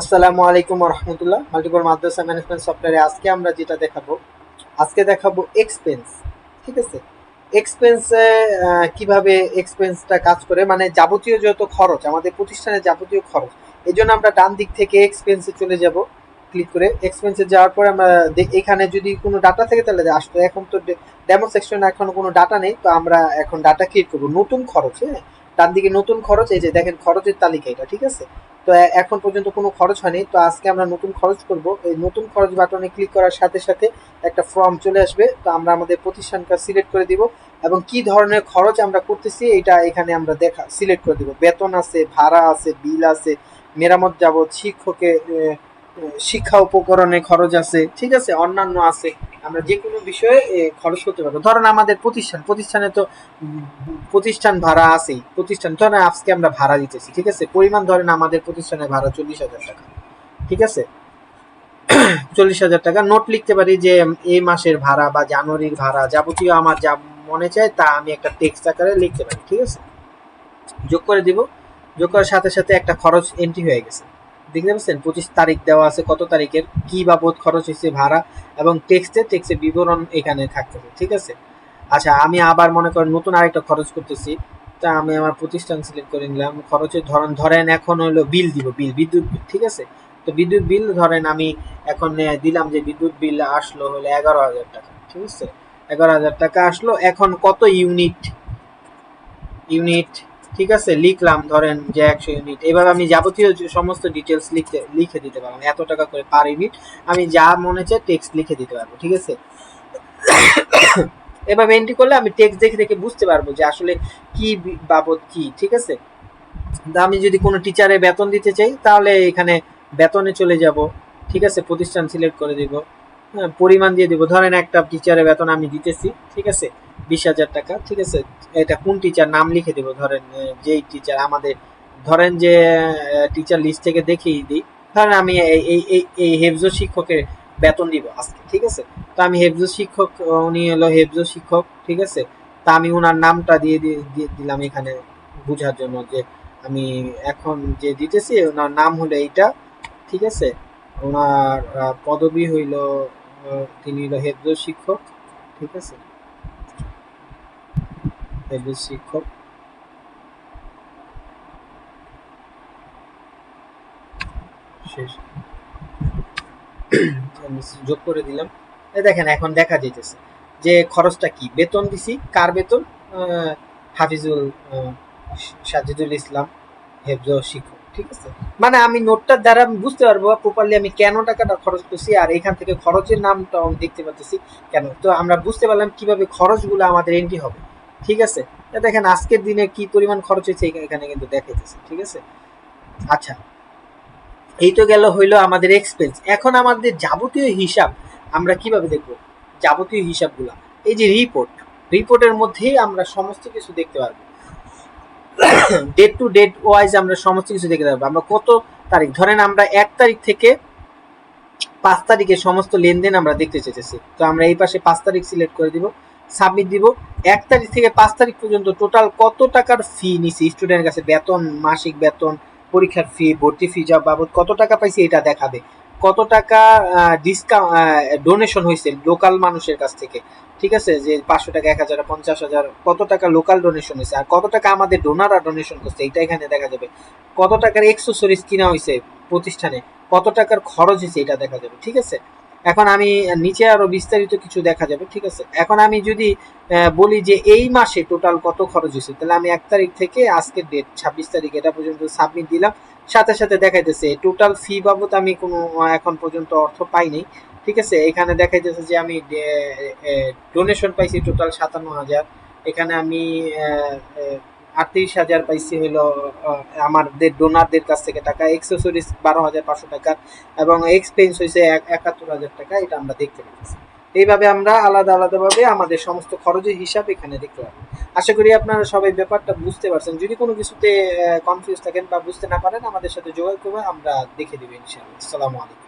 আসসালামু আলাইকুম রহমতুল্লাহ। মাল্টিপল মাদ্রাসা ম্যানেজমেন্ট সফটওয়্যারে আজকে আমরা যেটা দেখাবো, আজকে দেখাবো এক্সপেন্স ঠিক আছে? এক্সপেন্সে কীভাবে এক্সপেন্সটা কাজ করে মানে যাবতীয় যত খরচ, আমাদের প্রতিষ্ঠানের যাবতীয় খরচ এই জন্য আমরা ডান দিক থেকে এক্সপেন্সে চলে যাব ক্লিক করে এক্সপেন্সে যাওয়ার পরে আমরা এখানে যদি কোনো ডাটা থাকে তাহলে আসতো। এখন তো ডেমো সেকশনে এখন কোনো ডাটা নেই, তো আমরা এখন ডাটা ক্রিয়েট করব। নতুন খরচ হ্যাঁ? ডান দিকে নতুন খরচ, এই যে দেখেন খরচের তালিকা এটা, ঠিক আছে? তো এখন পর্যন্ত কোনো খরচ হয়নি। তো আজকে আমরা নতুন খরচ করব। এই নতুন খরচ বাটনে ক্লিক করার সাথে সাথে একটা ফর্ম চলে আসবে। তো আমরা আমাদের প্রতিষ্ঠানটা সিলেক্ট করে দিব এবং কি ধরনের খরচ আমরা করতেছি এটা এখানে আমরা দেখা সিলেক্ট করে দিব। বেতন আছে ভাড়া আছে বিল আছে মেরামত যাবত শিক্ষকে এ, এ, শিক্ষা উপকরণে খরচ আছে, ঠিক আছে? অন্যান্য আছে। আমরা যে কোনো বিষয়ে খরচ করতে পারব। ধরেন আমাদের প্রতিষ্ঠান, প্রতিষ্ঠানে তো, প্রতিষ্ঠান ভাড়া আছেই। প্রতিষ্ঠান, ধরেন আজকে আমরা ভাড়া দিতেছি, ঠিক আছে? পরিমাণ ধরেন আমাদের প্রতিষ্ঠানের ভাড়া চল্লিশ হাজার টাকা, ঠিক আছে? চল্লিশ হাজার টাকা। নোট লিখতে পারি যে, এই মাসের ভাড়া বা জানুয়ারির ভাড়া যাবতীয় আমার যা মনে চায়, তা আমি একটা টেক্সট আকারে লিখতে পারি, ঠিক আছে? যোগ করে দিব। যোগ করার সাথে সাথে একটা খরচ এন্ট্রি হয়ে গেছে। দেখতে পাচ্ছেন? পঁচিশ তারিখ দেওয়া আছে। কত তারিখের? কি বাবদ খরচ হয়েছে ভাড়া? এবং টেক্সটে টেক্সটের বিবরণ এখানে থাকতেছে ঠিক আছে? আচ্ছা আমি আবার মনে করেন নতুন আরেকটা খরচ করতেছি। তা আমি আমার প্রতিষ্ঠান সিলেক্ট করে নিলাম। খরচের ধরন, ধরেন এখন হলো বিল দিব বিল বিদ্যুৎ বিল ঠিক আছে? তো বিদ্যুৎ বিল ধরেন আমি এখন দিলাম যে বিদ্যুৎ বিল আসলো হলো এগারো হাজার টাকা, ঠিক আছে? এগারো হাজার টাকা আসলো। এখন কত ইউনিট ইউনিট ঠিক আছে? লিখলাম, ধরেন যে একশো ইউনিট এবার আমি যাবতীয় সমস্ত ডিটেলস লিখতে, লিখে দিতে পারলাম এত টাকা করে পার ইউনিট আমি যা মনে চায় টেক্সট লিখে দিতে পারব, ঠিক আছে? এভাবে এন্ট্রি করলে আমি টেক্সট দেখে দেখে বুঝতে পারব যে আসলে কি বাবদ কি, ঠিক আছে? আমি যদি কোনো টিচারে বেতন দিতে চাই, তাহলে এখানে বেতনে চলে যাব, ঠিক আছে? প্রতিষ্ঠান সিলেক্ট করে দিব হ্যাঁ পরিমাণ দিয়ে দিব। ধরেন একটা টিচারের বেতন আমি দিতেছি, ঠিক আছে? বিশ হাজার টাকা, ঠিক আছে? এটা কোন টিচার নাম লিখে দেবো? ধরেন যেই টিচার আমাদের, ধরেন যে টিচার লিস্ট থেকে দেখিয়ে দিই। ধরেন আমি এই হেফজো শিক্ষকের বেতন দিব আজকে, ঠিক আছে? তো আমি হেফজো শিক্ষক, উনি হলো হেফজো শিক্ষক, ঠিক আছে? তা আমি ওনার নামটা দিয়ে দিয়ে- দিলাম এখানে বোঝার জন্য যে আমি এখন যে দিতেছি ওনার নাম হলো এইটা, ঠিক আছে? ওনার পদবি হইল তিনি হলো হেফজো শিক্ষক, ঠিক আছে? হেফজো শিক্ষক। যোগ করে দিলাম। দেখেন, এখন দেখা যাইতেছে যে খরচটা কি? বেতন দিছি, কার বেতন? হাফিজুল সাজিদুল ইসলাম, হেফজ শিক্ষক, ঠিক আছে? মানে আমি নোটটার দ্বারা বুঝতে পারব প্রপারলি আমি কেন টাকাটা খরচ করছি আর এখান থেকে খরচের নামটা আমি দেখতে পাচ্ছি কেন? তো আমরা বুঝতে পারলাম কীভাবে খরচগুলো আমাদের এন্ট্রি হবে। ঠিক আছে? দেখেন, আজকের দিনে কি পরিমাণ খরচ হয়েছে এখানে কিন্তু দেখাইতেছে, ঠিক আছে? আচ্ছা এই তো গেল হইল আমাদের এক্সপেন্স এখন আমাদের যাবতীয় হিসাব আমরা কীভাবে দেখব? যাবতীয় হিসাবগুলো। এই যে রিপোর্ট রিপোর্টের মধ্যেই আমরা সমস্ত কিছু দেখতে পারব। ডেট টু ডেট ওয়াইজ আমরা সমস্ত কিছু দেখতে পারব। আমরা কত তারিখ? ধরেন আমরা এক তারিখ থেকে পাঁচ তারিখে সমস্ত লেনদেন আমরা দেখতে চেয়েছি তো আমরা এই পাশে পাঁচ তারিখ সিলেক্ট করে দিব। সাবমিট দিব। এক তারিখ থেকে পাঁচ তারিখ পর্যন্ত টোটাল কত টাকার ফি নিছি? স্টুডেন্টের কাছে বেতন, মাসিক বেতন, পরীক্ষার ফি ভর্তি ফি যা বাবদ কত টাকা পাইছি এটা দেখাবে। কত টাকা ডিসকাউন্ট ডোনেশন হয়েছে লোকাল মানুষের কাছ থেকে? ঠিক আছে? যে পাঁচশো টাকা, এক হাজার, পঞ্চাশ হাজার, কত টাকা লোকাল ডোনেশন হয়েছে? আর কত টাকা আমাদের ডোনাররা ডোনেশন করছে? এটা এখানে দেখা যাবে। কত টাকার এক্সেসরিজ কিনা হয়েছে প্রতিষ্ঠানে? কত টাকার খরচ হয়েছে? এটা দেখা যাবে। ঠিক আছে? এখন আমি নিচে আরও বিস্তারিত কিছু দেখা যাবে, ঠিক আছে? এখন আমি যদি বলি যে এই মাসে টোটাল কত খরচ হয়েছে, তাহলে আমি এক তারিখ থেকে আজকের ডেট ছাব্বিশ তারিখ, এটা পর্যন্ত সাবমিট দিলাম। সাথে সাথে দেখাইতেছে টোটাল ফি বাবদ আমি কোনো এখন পর্যন্ত অর্থ পাইনি, ঠিক আছে? এখানে দেখাইতেছে যে আমি ডোনেশন পাইছি টোটাল সাতান্ন হাজার। এখানে আমি আটত্রিশ হাজার পাইছি হলো আমাদের ডোনারদের কাছ থেকে টাকা এক্সেসরিজ বারো হাজার পাঁচশো টাকা এবং এক্সপেন্স হয়েছে এক- একাত্তর হাজার টাকা, এটা আমরা দেখতে পাচ্ছি। এইভাবে আমরা আলাদা আলাদাভাবে আমাদের সমস্ত খরচের হিসাব এখানে দেখতে পাবো। আশা করি আপনারা সবাই ব্যাপারটা বুঝতে পারছেন। যদি কোনো কিছুতে কনফিউজ থাকেন বা বুঝতে না পারেন, আমাদের সাথে যোগাযোগ করবে আমরা দেখে দেবো ইনশাআল্লাহ। আসসালামু আলাইকুম।